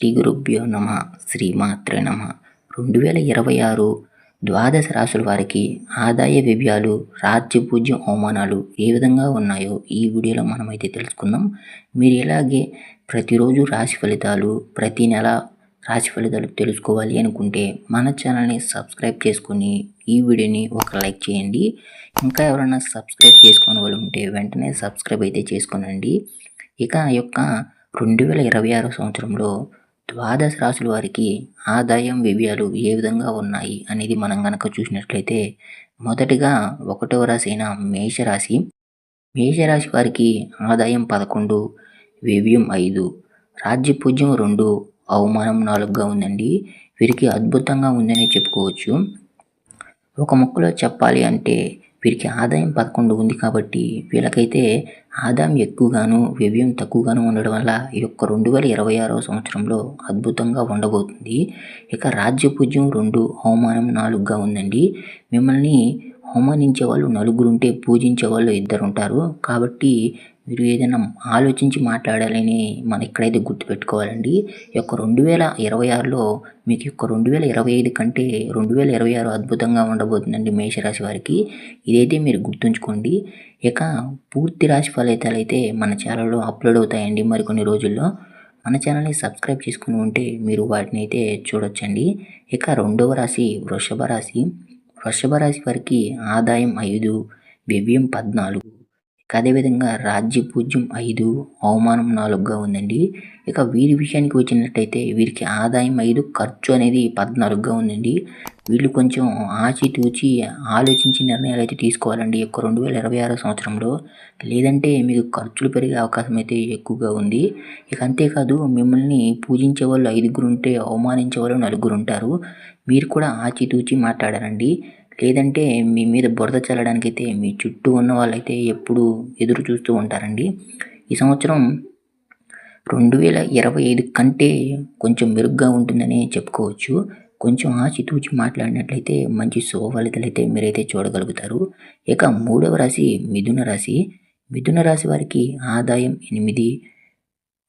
శ్రీ గురుభ్యో నమ. శ్రీమాత్రే నమ. రెండు వేల ఇరవై ఆరు ద్వాదశ రాశుల వారికి ఆదాయ వ్యయాలు రాజ్య పూజ్య అవమానాలు ఏ విధంగా ఉన్నాయో ఈ వీడియోలో మనమైతే తెలుసుకుందాం. మీరు ఇలాగే ప్రతిరోజు రాశి ఫలితాలు ప్రతి నెల రాశి ఫలితాలు తెలుసుకోవాలి అనుకుంటే మన ఛానల్ని సబ్స్క్రైబ్ చేసుకొని ఈ వీడియోని ఒక లైక్ చేయండి. ఇంకా ఎవరైనా సబ్స్క్రైబ్ చేసుకోని వాళ్ళు ఉంటే వెంటనే సబ్స్క్రైబ్ అయితే చేసుకోనండి. ఇక ఆ యొక్క రెండు వేల ఇరవై ఆరో సంవత్సరంలో ద్వాదశ రాశుల వారికి ఆదాయం వ్యయాలు ఏ విధంగా ఉన్నాయి అనేది మనం గనక చూసినట్లయితే మొదటిగా ఒకటవ రాశి అయిన మేషరాశి. మేషరాశి వారికి ఆదాయం పదకొండు వ్యయం ఐదు. రాజ్యపూజ్యం రెండు అవమానం నాలుగుగా ఉందండి. వీరికి అద్భుతంగా ఉందని చెప్పుకోవచ్చు. ఒక ముక్కలో చెప్పాలి అంటే వీరికి ఆదాయం పదకొండు ఉంది కాబట్టి వీళ్ళకైతే ఆదాయం ఎక్కువగాను వ్యయం తక్కువగాను ఉండడం వల్ల ఈ యొక్క రెండు వేల ఇరవై ఆరవ సంవత్సరంలో అద్భుతంగా ఉండబోతుంది. ఇక రాజ్యపూజ్యం రెండు అవమానం నాలుగుగా ఉందండి. మిమ్మల్ని అవమానించే వాళ్ళు నలుగురు ఉంటే పూజించే వాళ్ళు ఇద్దరు ఉంటారు కాబట్టి మీరు ఏదైనా ఆలోచించి మాట్లాడాలని మనం ఇక్కడైతే గుర్తుపెట్టుకోవాలండి ఈ యొక్క రెండు వేల ఇరవై ఆరులో మీకు యొక్క రెండు వేల ఇరవై ఐదు కంటే రెండు వేల ఇరవై ఆరు అద్భుతంగా ఉండబోతుందండి మేషరాశి వారికి. ఇదైతే మీరు గుర్తుంచుకోండి. ఇక పూర్తి రాశి ఫలితాలు అయితే మన ఛానల్లో అప్లోడ్ అవుతాయండి మరికొన్ని రోజుల్లో. మన ఛానల్ని సబ్స్క్రైబ్ చేసుకుని ఉంటే మీరు వాటిని అయితే చూడొచ్చండి. ఇక రెండవ రాశి వృషభ రాశి. వృషభ రాశి వారికి ఆదాయం ఐదు వ్యవ్యం పద్నాలుగు. అదేవిధంగా రాజ్యపూజ్యం ఐదు అవమానం నాలుగుగా ఉందండి. ఇక వీరి విషయానికి వచ్చినట్టయితే వీరికి ఆదాయం ఐదు ఖర్చు అనేది పద్నాలుగుగా ఉందండి. వీళ్ళు కొంచెం ఆచితూచి ఆలోచించి నిర్ణయాలు అయితే తీసుకోవాలండి. యొక్క రెండు వేల ఇరవై ఆరో సంవత్సరంలో లేదంటే మీకు ఖర్చులు పెరిగే అవకాశం అయితే ఎక్కువగా ఉంది. ఇక అంతేకాదు మిమ్మల్ని పూజించే వాళ్ళు ఐదుగురు ఉంటే అవమానించే వాళ్ళు నలుగురు ఉంటారు. మీరు కూడా ఆచితూచి మాట్లాడారండి. లేదంటే మీ మీద బురద చల్లడానికైతే మీ చుట్టూ ఉన్న వాళ్ళైతే ఎప్పుడు ఎదురు చూస్తూ ఉంటారండి. ఈ సంవత్సరం రెండు వేల ఇరవై ఐదు కంటే కొంచెం మెరుగ్గా ఉంటుందని చెప్పుకోవచ్చు. కొంచెం ఆచితూచి మాట్లాడినట్లయితే మంచి శుభఫలితాలు అయితే మీరైతే చూడగలుగుతారు. ఇక మూడవ రాశి మిథున రాశి. మిథున రాశి వారికి ఆదాయం ఎనిమిది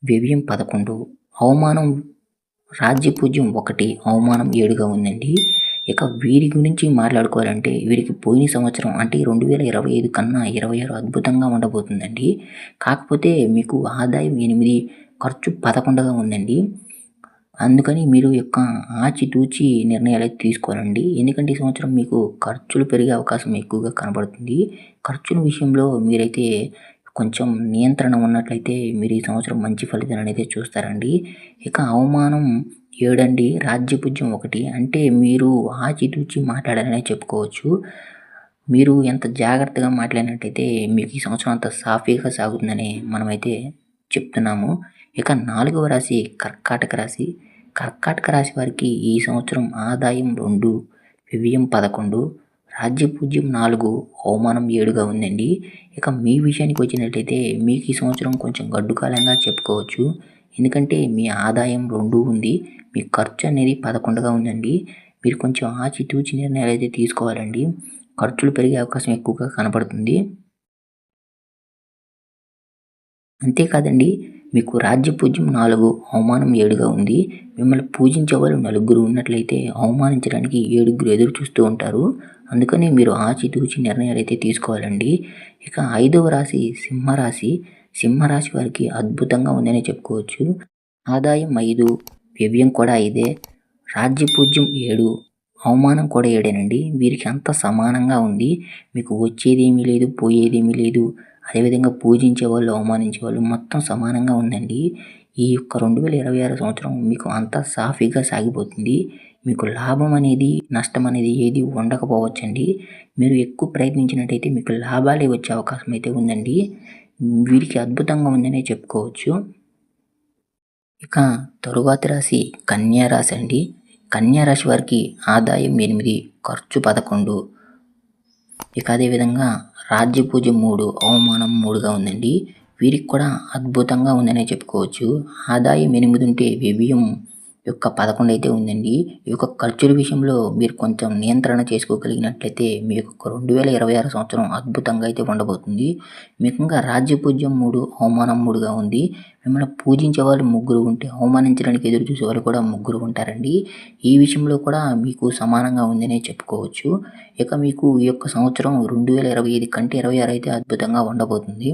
వ్యయం పదకొండు. అవమానం రాజ్యపూజ్యం ఒకటి అవమానం ఏడుగా ఉందండి. ఇక వీరి గురించి మాట్లాడుకోవాలంటే వీరికి పోయిన సంవత్సరం అంటే రెండు వేల ఇరవై ఐదు కన్నా ఇరవై ఆరు అద్భుతంగా ఉండబోతుందండి. కాకపోతే మీకు ఆదాయం ఎనిమిది ఖర్చు పదకొండుగా ఉందండి. అందుకని మీరు యొక్క ఆచితూచి నిర్ణయాలు అయితే తీసుకోవాలండి. ఎందుకంటే ఈ సంవత్సరం మీకు ఖర్చులు పెరిగే అవకాశం ఎక్కువగా కనబడుతుంది. ఖర్చుల విషయంలో మీరైతే కొంచెం నియంత్రణ ఉన్నట్లయితే మీరు ఈ సంవత్సరం మంచి ఫలితాలు అనేది చూస్తారండి. ఇక అవమానం ఏడండి రాజ్యపుజ్యం ఒకటి. అంటే మీరు ఆచితూచి మాట్లాడాలనే చెప్పుకోవచ్చు. మీరు ఎంత జాగ్రత్తగా మాట్లాడినట్టయితే మీకు ఈ సంవత్సరం అంత సాఫీగా సాగుతుందని మనమైతే చెప్తున్నాము. ఇక నాలుగవ రాశి కర్కాటక రాశి. కర్కాటక రాశి వారికి ఈ సంవత్సరం ఆదాయం రెండు వ్యయం పదకొండు రాజ్యపూజ్యం నాలుగు అవమానం ఏడుగా ఉందండి. ఇక మీ విషయానికి వచ్చినట్లయితే మీకు ఈ సంవత్సరం కొంచెం గడ్డుకాలంగా చెప్పుకోవచ్చు. ఎందుకంటే మీ ఆదాయం రెండు ఉంది. మీ ఖర్చు అనేది పదకొండుగా ఉందండి. మీరు కొంచెం ఆచితూచి నిర్ణయాలు అయితే తీసుకోవాలండి. ఖర్చులు పెరిగే అవకాశం ఎక్కువగా కనపడుతుంది అంతేకాదండి మీకు రాజ్య పూజ్యం నాలుగు అవమానం ఏడుగా ఉంది. మిమ్మల్ని పూజించే వాళ్ళు నలుగురు ఉన్నట్లయితే అవమానించడానికి ఏడుగురు ఎదురు చూస్తూ ఉంటారు. అందుకని మీరు ఆచితూచి నిర్ణయాలు అయితే తీసుకోవాలండి. ఇక ఐదవ రాశి సింహరాశి. సింహరాశి వారికి అద్భుతంగా ఉందని చెప్పుకోవచ్చు. ఆదాయం ఐదు వ్యయం కూడా ఐదే రాజ్యపూజ్యం ఏడు. అవమానం కూడా ఏడేనండి. వీరికి అంత సమానంగా ఉంది మీకు వచ్చేదేమీ లేదు పోయేదేమీ లేదు. అదేవిధంగా పూజించే వాళ్ళు అవమానించే వాళ్ళు మొత్తం సమానంగా ఉందండి. ఈ యొక్క రెండు వేల ఇరవై ఆరు సంవత్సరం మీకు అంతా సాఫీగా సాగిపోతుంది. మీకు లాభం అనేది నష్టం అనేది ఏది ఉండకపోవచ్చండి. మీరు ఎక్కువ ప్రయత్నించినట్టయితే మీకు లాభాలే వచ్చే అవకాశం అయితే ఉందండి. వీరికి అద్భుతంగా ఉందనే చెప్పుకోవచ్చు. ఇక తరువాతి రాశి కన్యా రాశి అండి. కన్యా రాశి వారికి ఆదాయం ఎనిమిది ఖర్చు పదకొండు. ఇక అదేవిధంగా రాజ్య పూజ మూడు అవమానం మూడుగా ఉందండి. వీరికి కూడా అద్భుతంగా ఉందనే చెప్పుకోవచ్చు. ఆదాయం ఎనిమిది ఉంటే వ్యయం యొక్క పదకొండు అయితే ఉందండి. ఈ యొక్క ఖర్చుల విషయంలో మీరు కొంచెం నియంత్రణ చేసుకోగలిగినట్లయితే మీ యొక్క రెండు వేల ఇరవై ఆరు సంవత్సరం అద్భుతంగా అయితే ఉండబోతుంది. మీకు ఇంకా రాజ్యపూజ్యం మూడు అవమానం మూడుగా ఉంది. మిమ్మల్ని పూజించే వాళ్ళు ముగ్గురు ఉంటే అవమానించడానికి ఎదురు చూసే వాళ్ళు కూడా ముగ్గురు ఉంటారండి. ఈ విషయంలో కూడా మీకు సమానంగా ఉందనే చెప్పుకోవచ్చు. ఇక మీకు ఈ యొక్క సంవత్సరం రెండు వేల ఇరవై ఐదు కంటే ఇరవై ఆరు అయితే అద్భుతంగా ఉండబోతుంది.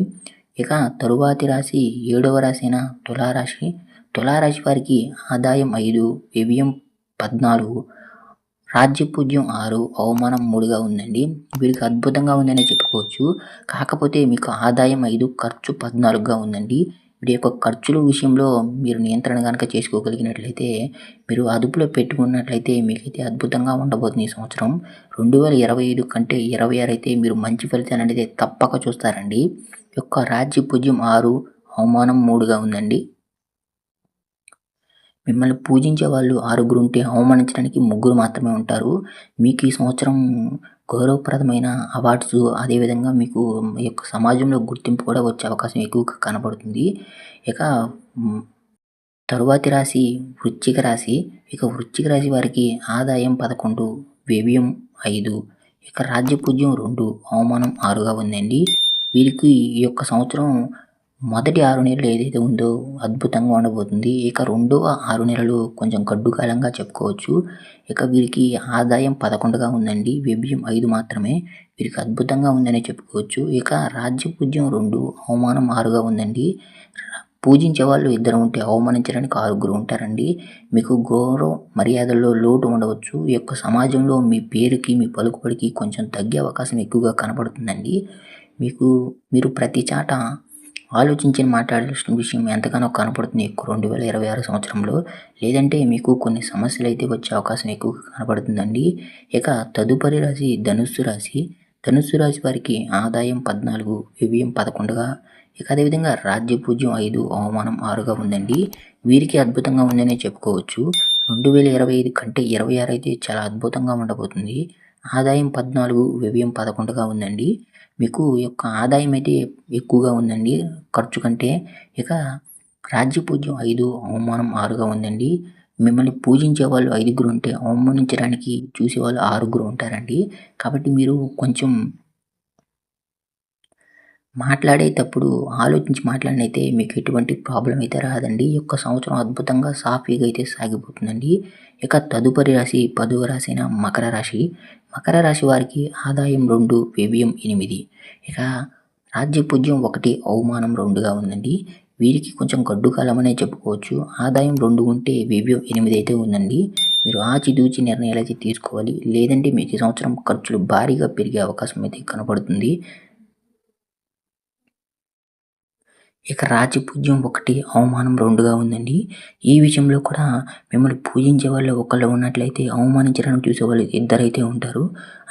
ఇక తరువాతి రాశి ఏడవ రాశి అయిన తులారాశి. తులారాశి వారికి ఆదాయం ఐదు వ్యయం పద్నాలుగు రాజ్యపూజ్యం ఆరు అవమానం మూడుగా ఉందండి. వీరికి అద్భుతంగా ఉందని చెప్పుకోవచ్చు. కాకపోతే మీకు ఆదాయం ఐదు ఖర్చు పద్నాలుగుగా ఉందండి. వీరి యొక్క ఖర్చుల విషయంలో మీరు నియంత్రణ కనుక చేసుకోగలిగినట్లయితే మీరు అదుపులో పెట్టుకున్నట్లయితే మీకైతే అద్భుతంగా ఉండబోతుంది ఈ సంవత్సరం. రెండు వేల ఇరవై ఐదు కంటే ఇరవై ఆరు అయితే మీరు మంచి ఫలితాలు అనేది తప్పక చూస్తారండి. యొక్క రాజ్య పూజ్యం ఆరు అవమానం మూడుగా ఉందండి. మిమ్మల్ని పూజించే వాళ్ళు ఆరుగురు ఉంటే అవమానించడానికి ముగ్గురు మాత్రమే ఉంటారు. మీకు ఈ సంవత్సరం గౌరవప్రదమైన అవార్డ్స్ అదేవిధంగా మీకు ఈ యొక్క సమాజంలో గుర్తింపు కూడా వచ్చే అవకాశం ఎక్కువగా కనబడుతుంది. ఇక తరువాతి రాశి వృశ్చిక రాశి. ఇక వృశ్చిక రాశి వారికి ఆదాయం పదకొండు వ్యయం ఐదు. ఇక రాజ్యపూజ్యం రెండు అవమానం ఆరుగా ఉందండి. వీరికి ఈ యొక్క సంవత్సరం మొదటి ఆరు నెలలు ఏదైతే ఉందో అద్భుతంగా ఉండబోతుంది. ఇక రెండవ ఆరు నెలలు కొంచెం గడ్డుకాలంగా చెప్పుకోవచ్చు. ఇక వీరికి ఆదాయం పదకొండుగా ఉందండి. వ్యభ్యం ఐదు మాత్రమే. వీరికి అద్భుతంగా ఉందని చెప్పుకోవచ్చు. ఇక రాజ్యపూజ్యం రెండు అవమానం ఆరుగా ఉందండి. పూజించే వాళ్ళు ఇద్దరు ఉంటే అవమానించడానికి ఆరుగురు ఉంటారండి. మీకు గౌరవ మర్యాదల్లో లోటు ఉండవచ్చు. ఈ యొక్క సమాజంలో మీ పేరుకి మీ పలుకుబడికి కొంచెం తగ్గే అవకాశం ఎక్కువగా కనబడుతుందండి. మీకు మీరు ప్రతి చాట ఆలోచించి మాట్లాడాల్సిన విషయం ఎంతగానో కనపడుతుంది. ఎక్కువ రెండు వేల ఇరవై ఆరు సంవత్సరంలో లేదంటే మీకు కొన్ని సమస్యలు అయితే వచ్చే అవకాశం ఎక్కువగా కనపడుతుందండి. ఇక తదుపరి రాశి ధనుస్సు రాశి. ధనుస్సు రాశి వారికి ఆదాయం పద్నాలుగు వ్యయం పదకొండుగా ఇక అదేవిధంగా రాజ్య పూజ్యం ఐదు అవమానం ఆరుగా ఉందండి. వీరికి అద్భుతంగా ఉందనే చెప్పుకోవచ్చు. రెండు వేల ఇరవై ఐదు కంటే ఇరవై ఆరు అయితే చాలా అద్భుతంగా ఉండబోతుంది. ఆదాయం పద్నాలుగు వ్యయం పదకొండుగా ఉందండి. మీకు యొక్క ఆదాయం అయితే ఎక్కువగా ఉందండి. ఖర్చు కంటే ఇక రాజ్య పూజ్యం ఐదు అవమానం ఆరుగా ఉందండి. మిమ్మల్ని పూజించే వాళ్ళు ఐదుగురు ఉంటే అవమానించడానికి చూసేవాళ్ళు ఆరుగురు ఉంటారండి. కాబట్టి మీరు కొంచెం మాట్లాడేటప్పుడు ఆలోచించి మాట్లాడినైతే మీకు ఎటువంటి ప్రాబ్లం అయితే రాదండి. ఈ యొక్క సంవత్సరం అద్భుతంగా సాఫీగా అయితే సాగిపోతుందండి. ఇక తదుపరి రాశి పదవ రాశి అయిన మకర రాశి. మకర రాశి వారికి ఆదాయం రెండు వ్యయం ఎనిమిది. ఇక రాజ్యపూజ్యం ఒకటి అవమానం రెండుగా ఉందండి. వీరికి కొంచెం గడ్డు కాలం అనే చెప్పుకోవచ్చు. ఆదాయం రెండు ఉంటే వ్యయం ఎనిమిది అయితే ఉందండి. మీరు ఆచితూచి నిర్ణయాలు అయితే తీసుకోవాలి. లేదంటే మీకు ఈ సంవత్సరం ఖర్చులు భారీగా పెరిగే అవకాశం అయితే కనబడుతుంది ఇక రాజపూజ్యం ఒకటి అవమానం రెండుగా ఉందండి. ఈ విషయంలో కూడా మిమ్మల్ని పూజించే వాళ్ళు ఒకళ్ళు ఉన్నట్లయితే అవమానించడానికి చూసే వాళ్ళు ఇద్దరైతే ఉంటారు.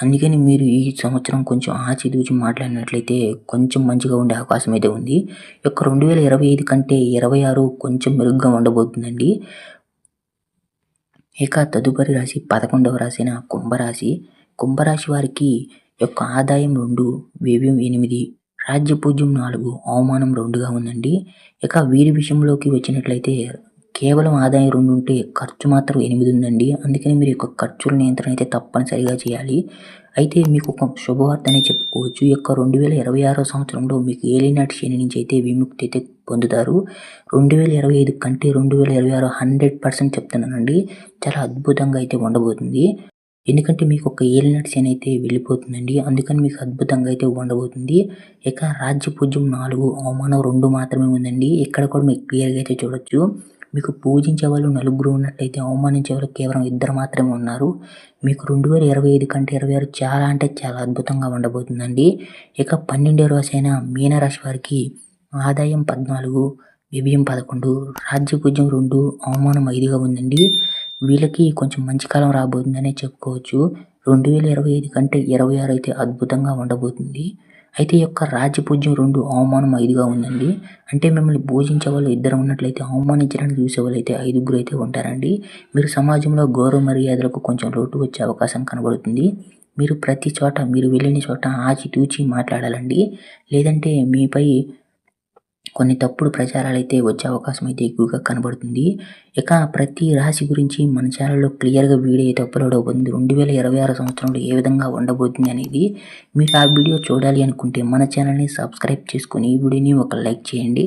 అందుకని మీరు ఈ సంవత్సరం కొంచెం ఆచితూచి మాట్లాడినట్లయితే కొంచెం మంచిగా ఉండే అవకాశం అయితే ఉంది. ఈ యొక్క రెండు వేల ఇరవై ఐదు కంటే ఇరవై ఆరు కొంచెం మెరుగ్గా ఉండబోతుందండి. ఇక తదుపరి రాశి పదకొండవ రాసిన కుంభరాశి. కుంభరాశి వారికి యొక్క ఆదాయం రెండు వ్యయం ఎనిమిది రాజ్యపూజ్యం నాలుగు అవమానం రెండుగా ఉందండి. ఇక వీరి విషయంలోకి వచ్చినట్లయితే కేవలం ఆదాయం రెండు ఉంటే ఖర్చు మాత్రం ఎనిమిది ఉందండి అందుకని మీరు యొక్క ఖర్చుల నియంత్రణ అయితే తప్పనిసరిగా చేయాలి. అయితే మీకు ఒక శుభవార్త అనే చెప్పుకోవచ్చు. ఈ యొక్క రెండు వేల ఇరవై ఆరో సంవత్సరంలో మీకు ఏలినాటి శని నుంచి అయితే విముక్తి అయితే పొందుతారు. రెండు వేల ఇరవై ఐదు కంటే రెండు వేల ఇరవై ఆరు హండ్రెడ్ పర్సెంట్ చెప్తున్నానండి. చాలా అద్భుతంగా అయితే ఉండబోతుంది. ఎందుకంటే మీకు ఒక ఏలినాటి శని అయితే వెళ్ళిపోతుందండి. అందుకని మీకు అద్భుతంగా అయితే ఉండబోతుంది. ఇక రాజ్య పూజ్యం నాలుగు అవమానం రెండు మాత్రమే ఉందండి. ఇక్కడ కూడా మీకు క్లియర్గా అయితే చూడొచ్చు. మీకు పూజించే వాళ్ళు నలుగురు ఉన్నట్టయితే అవమానించే వాళ్ళు కేవలం ఇద్దరు మాత్రమే ఉన్నారు. మీకు రెండు వేల ఇరవై ఐదు కంటే ఇరవై ఆరు చాలా అంటే చాలా అద్భుతంగా ఉండబోతుందండి. ఇక పన్నెండో రాశి అయిన మీనరాశి వారికి ఆదాయం పద్నాలుగు వ్యయం పదకొండు రాజ్య పూజ్యం రెండు అవమానం ఐదుగా ఉందండి. వీళ్ళకి కొంచెం మంచి కాలం రాబోతుందనే చెప్పుకోవచ్చు. రెండు వేల ఇరవై ఐదు కంటే ఇరవై ఆరు అయితే అద్భుతంగా ఉండబోతుంది. అయితే ఈ యొక్క రాజపూజ్యం రెండు అవమానం ఐదుగా ఉందండి. అంటే మిమ్మల్ని భోజించే వాళ్ళు ఇద్దరు ఉన్నట్లయితే అవమానించడానికి చూసే వాళ్ళు అయితే ఐదుగురు అయితే ఉంటారండి. మీరు సమాజంలో గౌరవ మర్యాదలకు కొంచెం లోటు వచ్చే అవకాశం కనబడుతుంది. మీరు ప్రతి చోట మీరు వెళ్ళిన చోట ఆచితూచి మాట్లాడాలండి. లేదంటే మీపై కొన్ని తప్పుడు ప్రచారాలు అయితే వచ్చే అవకాశం అయితే ఎక్కువగా కనబడుతుంది. ఇక ప్రతి రాశి గురించి మన ఛానల్లో క్లియర్గా వీడియో అయితే అప్లోడ్ అవుతుంది రెండు వేల ఇరవై ఆరు సంవత్సరంలో ఏ విధంగా ఉండబోతుంది అనేది మీరు ఆ వీడియో చూడాలి అనుకుంటే మన ఛానల్ని సబ్స్క్రైబ్ చేసుకొని ఈ వీడియోని ఒక లైక్ చేయండి.